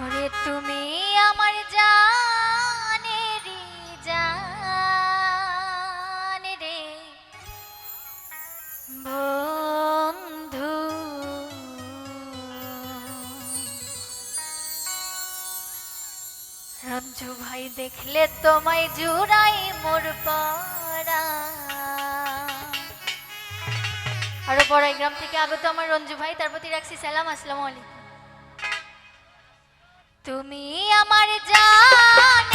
ওরে তুমি আমার জানেরি জান রে। বন্ধু রঞ্জু ভাই দেখলে তোমায় জুড়াই মোর পাড়া। আরও বড়াই গ্রাম থেকে আগত আমার রঞ্জু ভাই, তার প্রতি রাখছি সালাম, আসসালামু আলাইকুম। তুমি আমার জানেরি